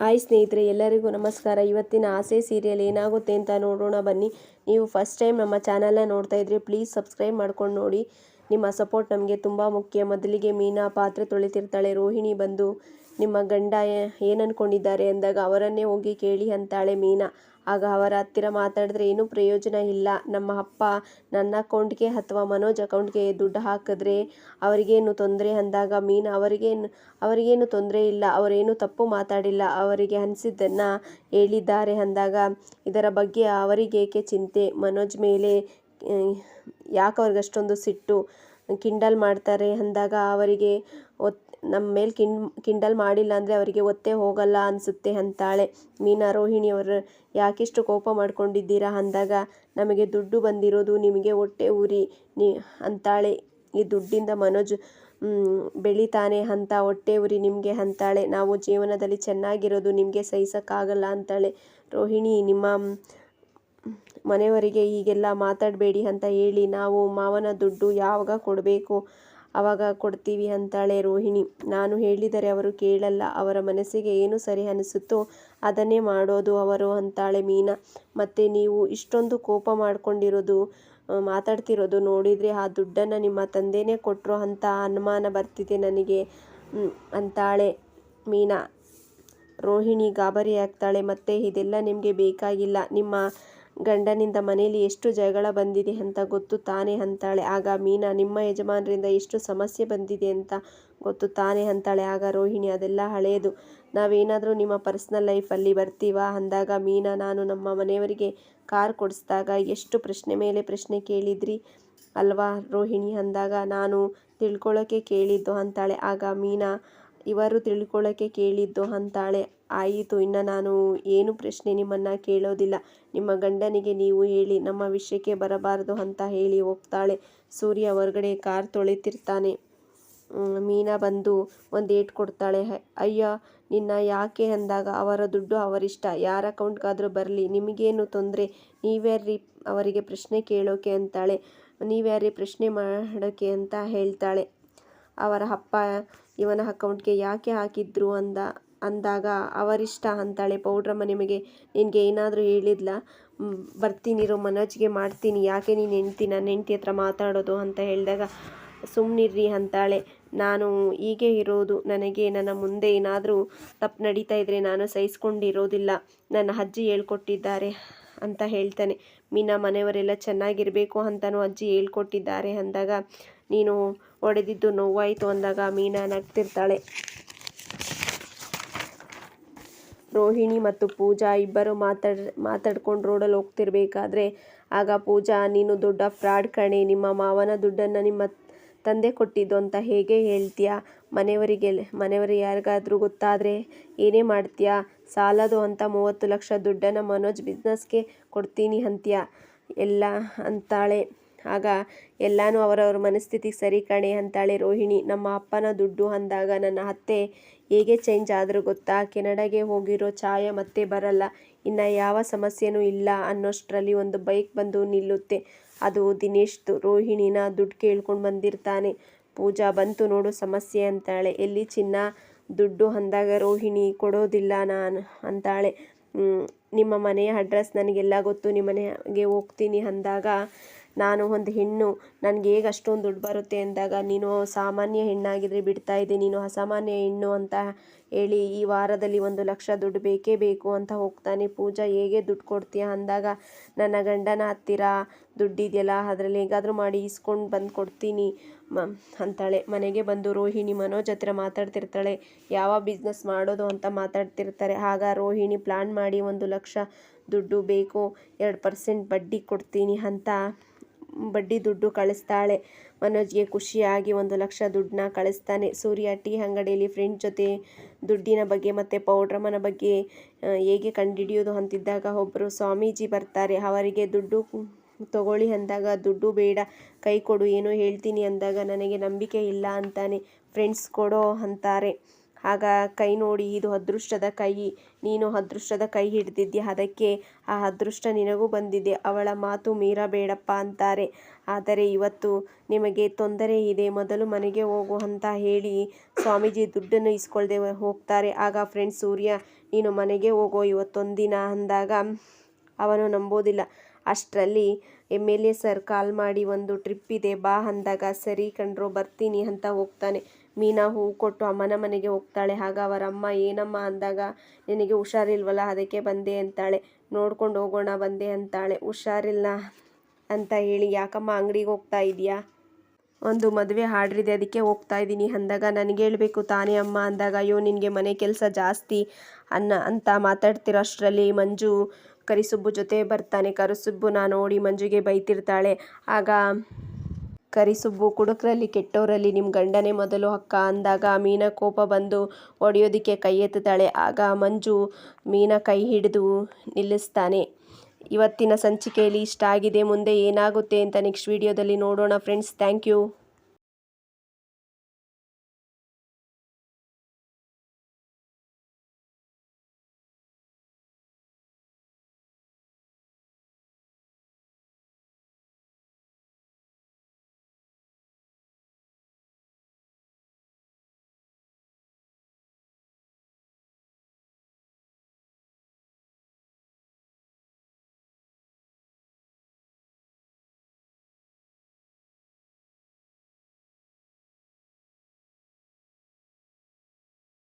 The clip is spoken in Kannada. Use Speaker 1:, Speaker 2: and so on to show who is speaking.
Speaker 1: ಹಾಯ್ ಸ್ನೇಹಿತರೆ, ಎಲ್ಲರಿಗೂ ನಮಸ್ಕಾರ. ಇವತ್ತಿನ ಆಸೆ ಸೀರಿಯಲ್ ಏನಾಗುತ್ತೆ ಅಂತ ನೋಡೋಣ ಬನ್ನಿ. ನೀವು ಫಸ್ಟ್ ಟೈಮ್ ನಮ್ಮ ಚಾನಲ್ನ ನೋಡ್ತಾ ಇದ್ರೆ ಪ್ಲೀಸ್ ಸಬ್ಸ್ಕ್ರೈಬ್ ಮಾಡ್ಕೊಂಡು ನೋಡಿ. ನಿಮ್ಮ ಸಪೋರ್ಟ್ ನಮಗೆ ತುಂಬ ಮುಖ್ಯ. ಮೊದಲಿಗೆ ಮೀನಾ ಪಾತ್ರೆ ತೊಳಿತಿರ್ತಾಳೆ. ರೋಹಿಣಿ ಬಂದು, ನಿಮ್ಮ ಗಂಡ ಏನನ್ಕೊಂಡಿದ್ದಾರೆ? ಅಂದಾಗ, ಅವರನ್ನೇ ಹೋಗಿ ಕೇಳಿ ಅಂತಾಳೆ ಮೀನಾ. ಆಗ ಅವರ ಹತ್ತಿರ ಮಾತಾಡಿದ್ರೆ, ಏನೂ ಪ್ರಯೋಜನ ಇಲ್ಲ. ನಮ್ಮ ಅಪ್ಪ ನನ್ನ ಅಕೌಂಟ್ಗೆ ಅಥವಾ ಮನೋಜ್ ಅಕೌಂಟ್ಗೆ ದುಡ್ಡು ಹಾಕಿದ್ರೆ ಅವರಿಗೇನು ತೊಂದರೆ? ಅಂದಾಗ ಮೀನಾ, ಅವರಿಗೇನು ಅವರಿಗೇನು ತೊಂದರೆ ಇಲ್ಲ. ಅವರೇನು ತಪ್ಪು ಮಾತಾಡಿಲ್ಲ. ಅವರಿಗೆ ಅನಿಸಿದ್ದನ್ನು ಹೇಳಿದ್ದಾರೆ. ಅಂದಾಗ, ಇದರ ಬಗ್ಗೆ ಅವರಿಗೇಕೆ ಚಿಂತೆ? ಮನೋಜ್ ಮೇಲೆ ಯಾಕೆ ಅವ್ರಿಗೆ ಅಷ್ಟೊಂದು ಸಿಟ್ಟು ಕಿಂಡಲ್ ಮಾಡ್ತಾರೆ ಅಂದಾಗ ಅವರಿಗೆ ಒತ್, ನಮ್ಮ ಮೇಲೆ ಕಿನ್ ಕಿಂಡಲ್ ಮಾಡಿಲ್ಲ ಅಂದರೆ ಅವರಿಗೆ ಒತ್ತೆ ಹೋಗಲ್ಲ ಅನಿಸುತ್ತೆ ಅಂತಾಳೆ. ಮೀನಾ ರೋಹಿಣಿಯವರು ಯಾಕಿಷ್ಟು ಕೋಪ ಮಾಡ್ಕೊಂಡಿದ್ದೀರಾ ಅಂದಾಗ ನಮಗೆ ದುಡ್ಡು ಬಂದಿರೋದು ನಿಮಗೆ ಹೊಟ್ಟೆ ಊರಿ ನೀ, ಅಂತಾಳೆ. ಈ ದುಡ್ಡಿಂದ ಮನೋಜ್ ಬೆಳಿತಾನೆ ಅಂತ ಹೊಟ್ಟೆ ಉರಿ ನಿಮಗೆ ಅಂತಾಳೆ. ನಾವು ಜೀವನದಲ್ಲಿ ಚೆನ್ನಾಗಿರೋದು ನಿಮಗೆ ಸಹಿಸೋಕ್ಕಾಗಲ್ಲ ಅಂತಾಳೆ. ರೋಹಿಣಿ, ನಿಮ್ಮ ಮನೆಯವರಿಗೆ ಹೀಗೆಲ್ಲ ಮಾತಾಡಬೇಡಿ ಅಂತ ಹೇಳಿ ನಾವು ಮಾವನ ದುಡ್ಡು ಯಾವಾಗ ಕೊಡಬೇಕು? ಆವಾಗ ಕೊಡ್ತೀವಿ ಅಂತಾಳೆ ರೋಹಿಣಿ. ನಾನು ಹೇಳಿದರೆ ಅವರು ಕೇಳಲ್ಲ, ಅವರ ಮನಸ್ಸಿಗೆ ಏನು ಸರಿ ಅನಿಸುತ್ತೋ ಅದನ್ನೇ ಮಾಡೋದು ಅವರು ಅಂತಾಳೆ ಮೀನಾ. ಮತ್ತು ನೀವು ಇಷ್ಟೊಂದು ಕೋಪ ಮಾಡ್ಕೊಂಡಿರೋದು ಮಾತಾಡ್ತಿರೋದು ನೋಡಿದರೆ ಆ ದುಡ್ಡನ್ನು ನಿಮ್ಮ ತಂದೆನೇ ಕೊಟ್ಟರು ಅಂತ ಅನುಮಾನ ಬರ್ತಿದೆ ನನಗೆ ಅಂತಾಳೆ ಮೀನಾ. ರೋಹಿಣಿ ಗಾಬರಿ ಆಗ್ತಾಳೆ ಮತ್ತೆ ಇದೆಲ್ಲ ನಿಮಗೆ ಬೇಕಾಗಿಲ್ಲ. ನಿಮ್ಮ ಗಂಡನಿಂದ ಮನೆಯಲ್ಲಿ ಎಷ್ಟು ಜಗಳ ಬಂದಿದೆ ಅಂತ ಗೊತ್ತು ತಾನೇ ಅಂತಾಳೆ. ಆಗ ಮೀನಾ, ನಿಮ್ಮ ಯಜಮಾನರಿಂದ ಎಷ್ಟು ಸಮಸ್ಯೆ ಬಂದಿದೆ ಅಂತ ಗೊತ್ತು ತಾನೇ ಅಂತಾಳೆ. ಆಗ ರೋಹಿಣಿ, ಅದೆಲ್ಲ ಹಳೆಯದು ನಾವೇನಾದರೂ ನಿಮ್ಮ ಪರ್ಸ್ನಲ್ ಲೈಫಲ್ಲಿ ಬರ್ತೀವಾ? ಅಂದಾಗ ಮೀನಾ, ನಾನು ನಮ್ಮ ಮನೆಯವರಿಗೆ ಕಾರ್ ಕೊಡಿಸಿದಾಗ ಎಷ್ಟು ಪ್ರಶ್ನೆ ಮೇಲೆ ಪ್ರಶ್ನೆ ಕೇಳಿದ್ರಿ ಅಲ್ವಾ ರೋಹಿಣಿ? ಅಂದಾಗ ನಾನು ತಿಳ್ಕೊಳ್ಳೋಕ್ಕೆ ಕೇಳಿದ್ದು ಅಂತಾಳೆ. ಆಗ ಮೀನಾ, ಇವರು ತಿಳ್ಕೊಳ್ಳೋಕ್ಕೆ ಕೇಳಿದ್ದು ಅಂತಾಳೆ. ಆಯಿತು, ಇನ್ನು ನಾನು ಏನು ಪ್ರಶ್ನೆ ನಿಮ್ಮನ್ನು ಕೇಳೋದಿಲ್ಲ. ನಿಮ್ಮ ಗಂಡನಿಗೆ ನೀವು ಹೇಳಿ, ನಮ್ಮ ವಿಷಯಕ್ಕೆ ಬರಬಾರದು ಅಂತ ಹೇಳಿ ಹೋಗ್ತಾಳೆ. ಸೂರ್ಯ ಹೊರಗಡೆ ಕಾರ್ ತೊಳಿತಿರ್ತಾನೆ. ಮೀನಾ ಬಂದು ಒಂದು ಏಟ್ ಕೊಡ್ತಾಳೆ. ಅಯ್ಯ, ನಿನ್ನ ಯಾಕೆ ಅಂದಾಗ ಅವರ ದುಡ್ಡು ಅವರಿಷ್ಟ. ಯಾರ ಅಕೌಂಟ್ಗಾದರೂ ಬರಲಿ, ನಿಮಗೇನು ತೊಂದರೆ? ನೀವ್ಯಾರ್ರಿ ಅವರಿಗೆ ಪ್ರಶ್ನೆ ಕೇಳೋಕೆ ಅಂತಾಳೆ. ನೀವ್ಯಾರ್ರಿ ಪ್ರಶ್ನೆ ಮಾಡೋಕೆ ಅಂತ ಹೇಳ್ತಾಳೆ. ಅವರ ಅಪ್ಪ ಇವನ ಅಕೌಂಟ್ಗೆ ಯಾಕೆ ಹಾಕಿದ್ರು ಅಂದ. ಅಂದಾಗ ಅವರಿಷ್ಟ ಅಂತಾಳೆ. ಪೌಡ್ರಮ್ಮ ನಿಮಗೆ ನಿನಗೆ ಏನಾದರೂ ಹೇಳಿದ್ಲ? ಬರ್ತೀನಿರೋ ಮನೋಜ್ಗೆ ಮಾಡ್ತೀನಿ. ಯಾಕೆ ನೀನು ಹೆಂಡ್ತಿ ನನ್ನ ಹೆಂಡ್ತಿ ಹತ್ರ ಮಾತಾಡೋದು ಅಂತ ಹೇಳಿದಾಗ ಸುಮ್ಮನಿರ್ರಿ ಅಂತಾಳೆ. ನಾನು ಹೀಗೆ ಇರೋದು. ನನಗೆ ನನ್ನ ಮುಂದೆ ಏನಾದರೂ ತಪ್ಪು ನಡೀತಾ ಇದ್ದರೆ ನಾನು ಸಹಿಸ್ಕೊಂಡಿರೋದಿಲ್ಲ. ನನ್ನ ಅಜ್ಜಿ ಹೇಳ್ಕೊಟ್ಟಿದ್ದಾರೆ ಅಂತ ಹೇಳ್ತಾನೆ. ಮೀನಾ ಮನೆಯವರೆಲ್ಲ ಚೆನ್ನಾಗಿರಬೇಕು ಅಂತಲೂ ಅಜ್ಜಿ ಹೇಳ್ಕೊಟ್ಟಿದ್ದಾರೆ ಅಂದಾಗ ನೀನು ಹೊಡೆದಿದ್ದು ನೋವಾಯಿತು ಅಂದಾಗ ಮೀನಾ ನಗ್ತಿರ್ತಾಳೆ. ರೋಹಿಣಿ ಮತ್ತು ಪೂಜಾ ಇಬ್ಬರು ಮಾತಾಡ್, ಮಾತಾಡ್ಕೊಂಡು ರೋಡಲ್ಲಿ ಹೋಗ್ತಿರ್ಬೇಕಾದ್ರೆ ಆಗ ಪೂಜಾ, ನೀನು ದೊಡ್ಡ ಫ್ರಾಡ್ ಕಣೆ, ನಿಮ್ಮ ಮಾವನ ದುಡ್ಡನ್ನು ನಿಮ್ಮ ತಂದೆ ಕೊಟ್ಟಿದ್ದು ಅಂತ ಹೇಗೆ ಹೇಳ್ತೀಯಾ? ಮನೆಯವರಿಗೆ ಮನೆಯವರಿಗೆ ಯಾರಿಗಾದರೂ ಗೊತ್ತಾದರೆ ಏನೇ ಮಾಡ್ತೀಯಾ? ಸಾಲದು ಅಂತ ಮೂವತ್ತು ಲಕ್ಷ ದುಡ್ಡನ್ನು ಮನೋಜ್ ಬಿಸ್ನೆಸ್ಗೆ ಕೊಡ್ತೀನಿ ಅಂತೀಯ? ಎಲ್ಲ ಅಂತಾಳೆ. ಆಗ ಎಲ್ಲಾನು ಅವರವ್ರ ಮನಸ್ಥಿತಿಗೆ ಸರಿ ಕಣೆ ಅಂತಾಳೆ ರೋಹಿಣಿ. ನಮ್ಮ ಅಪ್ಪನ ದುಡ್ಡು ಅಂದಾಗ ನನ್ನ ಅತ್ತೆ ಹೇಗೆ ಚೇಂಜ್ ಆದರೂ ಗೊತ್ತಾ? ಕೆನಡಾಗೆ ಹೋಗಿರೋ ಛಾಯ ಮತ್ತೆ ಬರಲ್ಲ. ಇನ್ನು ಯಾವ ಸಮಸ್ಯೆನೂ ಇಲ್ಲ ಅನ್ನೋಷ್ಟರಲ್ಲಿ ಒಂದು ಬೈಕ್ ಬಂದು ನಿಲ್ಲುತ್ತೆ. ಅದು ದಿನೇಶ್ದು. ರೋಹಿಣಿನ ದುಡ್ಡು ಕೇಳ್ಕೊಂಡು ಬಂದಿರ್ತಾನೆ. ಪೂಜಾ, ಬಂತು ನೋಡು ಸಮಸ್ಯೆ ಅಂತಾಳೆ. ಎಲ್ಲಿ ಚಿನ್ನ ದುಡ್ಡು ಅಂದಾಗ ರೋಹಿಣಿ ಕೊಡೋದಿಲ್ಲ ನಾನು ಅಂತಾಳೆ. ನಿಮ್ಮ ಮನೆಯ ಅಡ್ರೆಸ್ ನನಗೆಲ್ಲ ಗೊತ್ತು. ನಿಮ್ಮ ಮನೆಗೆ ಹೋಗ್ತೀನಿ ಅಂದಾಗ ನಾನು ಒಂದು ಹೆಣ್ಣು, ನನಗೆ ಹೇಗೆ ಅಷ್ಟೊಂದು ದುಡ್ಡು ಬರುತ್ತೆ ಅಂದಾಗ, ನೀನು ಸಾಮಾನ್ಯ ಹೆಣ್ಣಾಗಿದ್ದರೆ ಬಿಡ್ತಾ ಇದ್ದೆ, ನೀನು ಅಸಾಮಾನ್ಯ ಹೆಣ್ಣು ಅಂತ ಹೇಳಿ ಈ ವಾರದಲ್ಲಿ ಒಂದು ಲಕ್ಷ ದುಡ್ಡು ಬೇಕೇ ಬೇಕು ಅಂತ ಹೋಗ್ತಾನೆ. ಪೂಜಾ, ಹೇಗೆ ದುಡ್ಡು ಕೊಡ್ತೀಯ ಅಂದಾಗ, ನನ್ನ ಗಂಡನ ಹತ್ತಿರ ದುಡ್ಡಿದೆಯಲ್ಲ ಅದರಲ್ಲಿ ಹೇಗಾದರೂ ಮಾಡಿ ಇಸ್ಕೊಂಡು ಬಂದು ಕೊಡ್ತೀನಿ ಮ, ಅಂತಾಳೆ. ಮನೆಗೆ ಬಂದು ರೋಹಿಣಿ ಮನೋಜ್ ಹತ್ರ ಮಾತಾಡ್ತಿರ್ತಾಳೆ. ಯಾವ ಬಿಸ್ನೆಸ್ ಮಾಡೋದು ಅಂತ ಮಾತಾಡ್ತಿರ್ತಾರೆ. ಆಗ ರೋಹಿಣಿ ಪ್ಲ್ಯಾನ್ ಮಾಡಿ ಒಂದು ಲಕ್ಷ ದುಡ್ಡು ಬೇಕು, ಎರಡು ಪರ್ಸೆಂಟ್ ಬಡ್ಡಿ ಕೊಡ್ತೀನಿ ಅಂತ ಬಡ್ಡಿ ದುಡ್ಡು ಕಳಿಸ್ತಾಳೆ. ಮನೋಜ್ಗೆ ಖುಷಿಯಾಗಿ ಒಂದು ಲಕ್ಷ ದುಡ್ಡನ್ನ ಕಳಿಸ್ತಾನೆ. ಸೂರ್ಯ ಟೀ ಅಂಗಡಿಯಲ್ಲಿ ಫ್ರೆಂಡ್ ಜೊತೆ ದುಡ್ಡಿನ ಬಗ್ಗೆ ಮತ್ತು ಪೌಡ್ರಮ್ಮನ ಬಗ್ಗೆ ಹೇಗೆ ಕಂಡುಹಿಡಿಯೋದು ಅಂತಿದ್ದಾಗ ಒಬ್ಬರು ಸ್ವಾಮೀಜಿ ಬರ್ತಾರೆ. ಅವರಿಗೆ ದುಡ್ಡು ತಗೊಳ್ಳಿ ಅಂದಾಗ, ದುಡ್ಡು ಬೇಡ, ಕೈ ಕೊಡು, ಏನೋ ಹೇಳ್ತೀನಿ ಅಂದಾಗ, ನನಗೆ ನಂಬಿಕೆ ಇಲ್ಲ ಅಂತಾನೆ. ಫ್ರೆಂಡ್ಸ್ ಕೊಡೋ ಅಂತಾರೆ. ಆಗ ಕೈ ನೋಡಿ, ಇದು ಅದೃಷ್ಟದ ಕೈ, ನೀನು ಅದೃಷ್ಟದ ಕೈ ಹಿಡಿದಿದ್ದೆ, ಅದಕ್ಕೆ ಆ ಅದೃಷ್ಟ ನಿನಗೂ ಬಂದಿದೆ, ಅವಳ ಮಾತು ಮೀರಬೇಡಪ್ಪ ಅಂತಾರೆ. ಆದರೆ ಇವತ್ತು ನಿಮಗೆ ತೊಂದರೆ ಇದೆ, ಮೊದಲು ಮನೆಗೆ ಹೋಗು ಅಂತ ಹೇಳಿ ಸ್ವಾಮೀಜಿ ದುಡ್ಡನ್ನು ಇಸ್ಕೊಳ್ದೆ ಹೋಗ್ತಾರೆ. ಆಗ ಫ್ರೆಂಡ್ ಸೂರ್ಯ, ನೀನು ಮನೆಗೆ ಹೋಗೋ, ಇವತ್ತೊಂದಿನ ಅಂದಾಗ ಅವನು ನಂಬೋದಿಲ್ಲ. ಅಷ್ಟರಲ್ಲಿ M L A sir call ಮಾಡಿ, ಒಂದು ಟ್ರಿಪ್ ಇದೆ, ಬಾ ಅಂದಾಗ, ಸರಿ ಕಂಡ್ರೋ ಬರ್ತೀನಿ ಅಂತ ಹೋಗ್ತಾನೆ. ಮೀನಾ ಹೂ ಕೊಟ್ಟು ಅಮ್ಮನ ಮನೆಗೆ ಹೋಗ್ತಾಳೆ. ಆಗ ಅವರ ಅಮ್ಮ, ಏನಮ್ಮ ಅಂದಾಗ ನಿನಗೆ ಹುಷಾರಿಲ್ವಲ್ಲ? ಅದಕ್ಕೆ ಬಂದೆ ಅಂತಾಳೆ. ನೋಡ್ಕೊಂಡು ಹೋಗೋಣ, ಬಂದೆ ಅಂತಾಳೆ. ಹುಷಾರಿಲ್ಲ ಅಂತ ಹೇಳಿ, ಯಾಕಮ್ಮ ಅಂಗಡಿಗೆ ಹೋಗ್ತಾ ಇದೀಯಾ ಒಂದು ಮದುವೆ ಹಾಡ್ರಿದೆ, ಅದಕ್ಕೆ ಹೋಗ್ತಾ ಇದ್ದೀನಿ. ಅಂದಾಗ ನನಗೆ ಹೇಳಬೇಕು, ತಾನೇ ಅಮ್ಮ ಅಂದಾಗ, ಅಯ್ಯೋ, ನಿನಗೆ ಮನೆ ಕೆಲಸ ಜಾಸ್ತಿ ಅನ್ನ ಅಂತ ಮಾತಾಡ್ತಿರೋ ಅಷ್ಟರಲ್ಲಿ ಮಂಜು ಕರಿಸುಬ್ಬು ಜೊತೆ ಬರ್ತಾನೆ. ಕರಿಸುಬ್ಬುನ ನೋಡಿ ಮಂಜುಗೆ ಬೈತಿರ್ತಾಳೆ. ಆಗ ಕರಿಸುಬ್ಬು, ಕುಡುಕ್ರಲ್ಲಿ ಕೆಟ್ಟೋರಲ್ಲಿ ನಿಮ್ಮ ಗಂಡನೇ ಮೊದಲು ಅಕ್ಕ ಅಂದಾಗ ಮೀನ ಕೋಪ ಬಂದು ಹೊಡೆಯೋದಕ್ಕೆ ಕೈ ಎತ್ತುತ್ತಾಳೆ. ಆಗ ಮಂಜು ಮೀನ ಕೈ ಹಿಡಿದು ನಿಲ್ಲಿಸ್ತಾನೆ. ಇವತ್ತಿನ ಸಂಚಿಕೆಯಲ್ಲಿ ಇಷ್ಟ ಆಗಿದೆ ಮುಂದೆ ಏನಾಗುತ್ತೆ ಅಂತ ನೆಕ್ಸ್ಟ್ ವಿಡಿಯೋದಲ್ಲಿ ನೋಡೋಣ. Friends thank you